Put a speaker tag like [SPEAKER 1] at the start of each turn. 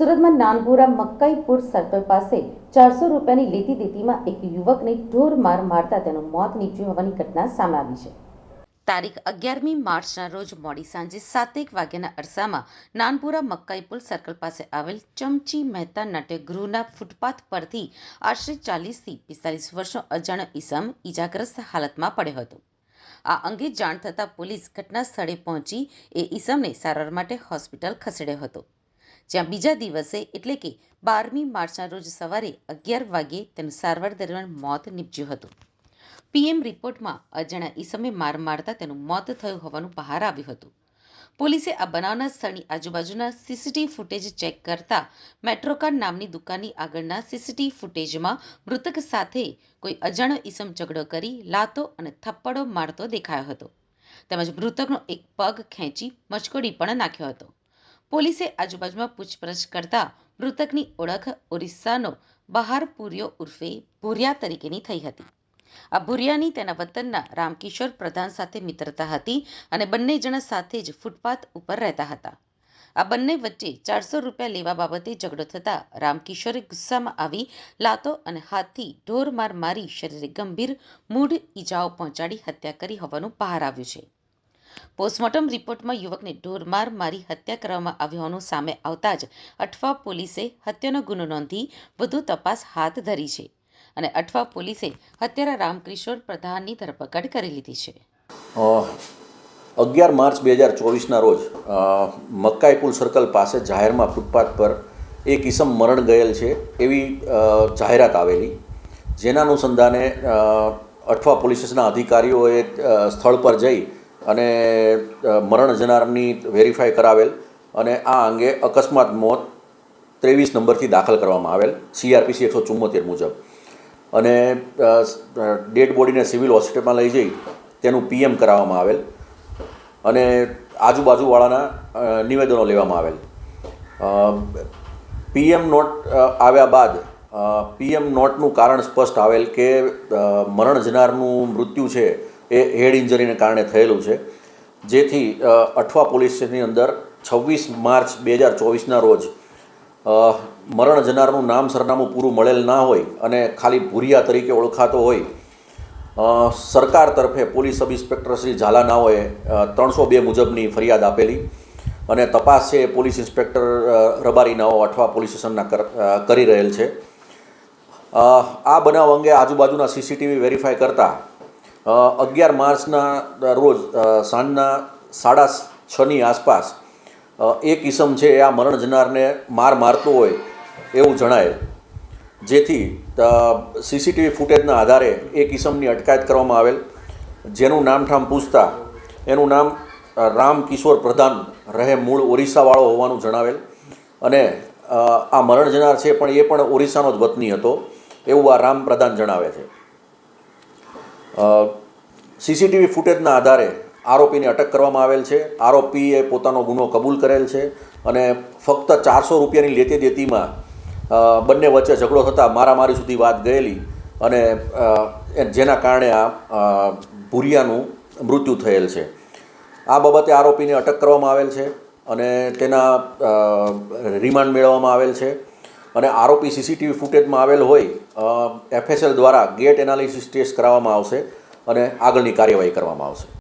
[SPEAKER 1] Nanpura મક્કાઈપુર circle પાસે ચારસો રૂપિયાની લેતી દેતીમાં એક યુવકને ઢોર માર મારતા તેનું મોત નીપજ્યું હોવાની ઘટના સામે આવી છે. તારીખ અગિયારમી માર્ચના રોજ મોડી સાંજે સાતેક વાગ્યાના અરસામાં નાનપુરા મકાઈપુલ સર્કલ પાસે આવેલ ચમચી મહેતા નાટ્યગૃહના ફૂટપાથ પરથી આશરે ચાલીસથી પિસ્તાલીસ વર્ષનો અજાણ્યો ઈસમ ઈજાગ્રસ્ત હાલતમાં પડ્યો હતો. આ અંગે જાણ થતાં પોલીસ ઘટના સ્થળે પહોંચી એ ઈસમને સારવાર માટે હોસ્પિટલ ખસેડ્યો હતો. જ્યાં બીજા દિવસે એટલે કે બારમી માર્ચના રોજ સવારે અગિયાર વાગ્યે તેનું સારવાર દરમિયાન મોત નીપજ્યું હતું. પીએમ રિપોર્ટમાં અજાણ્યા ઈસમે માર મારતા તેનું મોત થયું હોવાનું બહાર આવ્યું હતું. પોલીસે આ બનાવના સ્થળની આજુબાજુના સીસીટીવી ફૂટેજ ચેક કરતા મેટ્રોકાર નામની દુકાનની આગળના સીસીટીવી ફૂટેજમાં મૃતક સાથે કોઈ અજાણ્યો ઈસમ ઝઘડો કરી લાતો અને થપ્પડો મારતો દેખાયો હતો. તેમજ મૃતકનો એક પગ ખેંચી મચકોડી પણ નાખ્યો હતો. પોલીસે આજુબાજુમાં પૂછપરછ કરતા મૃતકની ઓળખ ઓરિસ્સાનો બહાર પુરિયો ઉર્ફે ભુરિયા તરીકેની થઈ હતી. આ ભુરિયાની તેના વતનના રામકિશોર પ્રધાન સાથે મિત્રતા હતી અને બંને જણા સાથે જ ફૂટપાથ ઉપર રહેતા હતા. આ બંને વચ્ચે ચારસો રૂપિયા લેવા બાબતે ઝઘડો થતા રામકિશોરે ગુસ્સામાં આવી લાતો અને હાથથી ઢોર માર મારી શરીરે ગંભીર મૂઢ ઈજાઓ પહોંચાડી હત્યા કરી હોવાનું બહાર આવ્યું છે. પોસ્ટમોર્ટમ રિપોર્ટમાં યુવકને ઢોરમાર મારી હત્યા કરવામાં આવી હોવાનું સામે આવતા જ અઠવા પોલીસે હત્યાનો ગુનો નોંધી વધુ તપાસ હાથ ધરી છે અને અઠવા પોલીસે હત્યારા રામકિશોર પ્રધાનની ધરપકડ કરી લીધી છે.
[SPEAKER 2] અગિયાર માર્ચ બે હજાર ચોવીસના રોજ મક્કાઈપુલ સર્કલ પાસે જાહેરમાં ફૂટપાથ પર એક ઈસમ મરણ ગયેલ છે એવી જાહેરાત આવેલી. જેના અનુસંધાને અઠવા પોલીસ સ્ટેશનના અધિકારીઓએ સ્થળ પર જઈ અને મરણ જનારની વેરીફાઈ કરાવેલ અને આ અંગે અકસ્માત મોત ત્રેવીસ નંબરથી દાખલ કરવામાં આવેલ, સીઆરપીસી એકસો ચુમ્મોતેર મુજબ. અને ડેડ બોડીને સિવિલ હોસ્પિટલમાં લઈ જઈ તેનું પીએમ કરાવવામાં આવેલ અને આજુબાજુવાળાના નિવેદનો લેવામાં આવેલ. પીએમ નોટ આવ્યા બાદ પીએમ નોટનું કારણ સ્પષ્ટ આવેલ કે મરણ જનારનું મૃત્યુ છે એ હેડ ઇન્જરીને કારણે થયેલું છે. જેથી અઠવા પોલીસ સ્ટેશનની અંદર છવ્વીસ માર્ચ બે હજાર ચોવીસના રોજ મરણ જનારનું નામ સરનામું પૂરું મળેલ ના હોય અને ખાલી ભૂરિયા તરીકે ઓળખાતો હોય સરકાર તરફે પોલીસ સબ ઇન્સ્પેક્ટર શ્રી ઝાલાનાઓએ ત્રણસો બે મુજબની ફરિયાદ આપેલી અને તપાસ છે પોલીસ ઇન્સ્પેક્ટર રબારીનાઓ અઠવા પોલીસ સ્ટેશનના કરી રહેલ છે. આ બનાવ અંગે આજુબાજુના સીસીટીવી વેરીફાઈ કરતા અગિયાર માર્ચના રોજ સાંજના સાડા છની આસપાસ એ એક ઈસમ છે એ આ મરણ જનારને માર મારતો હોય એવું જણાય જેથી સીસીટીવી ફૂટેજના આધારે એક કિસમની અટકાયત કરવામાં આવેલ. જેનું નામઠામ પૂછતા, એનું નામ રામ કિશોર પ્રધાન રહે મૂળ ઓરિસ્સાવાળો હોવાનું જણાવેલ. અને આ મરણ જનાર છે, પણ એ પણ ઓરિસ્સાનો જ વતની હતો, એવું આ રામ પ્રધાન જણાવે છે. સીસીટીવી ફૂટેજના આધારે આરોપીને અટક કરવામાં આવેલ છે. આરોપીએ પોતાનો ગુનો કબૂલ કરેલ છે અને ફક્ત ચારસો રૂપિયાની લેતી દેતીમાં બંને વચ્ચે ઝઘડો થતાં મારામારી સુધી વાત ગયેલી અને જેના કારણે આ ભૂરિયાનું મૃત્યુ થયેલ છે. આ બાબતે આરોપીને અટક કરવામાં આવેલ છે અને તેના રિમાન્ડ મેળવવામાં આવેલ છે અને આરોપી સીસીટીવી ફૂટેજમાં આવેલ હોય એફએસએલ દ્વારા ગેટ એનાલિસિસ ટેસ્ટ કરાવવામાં આવશે. અને આગળની કાર્યવાહી કરવામાં આવશે.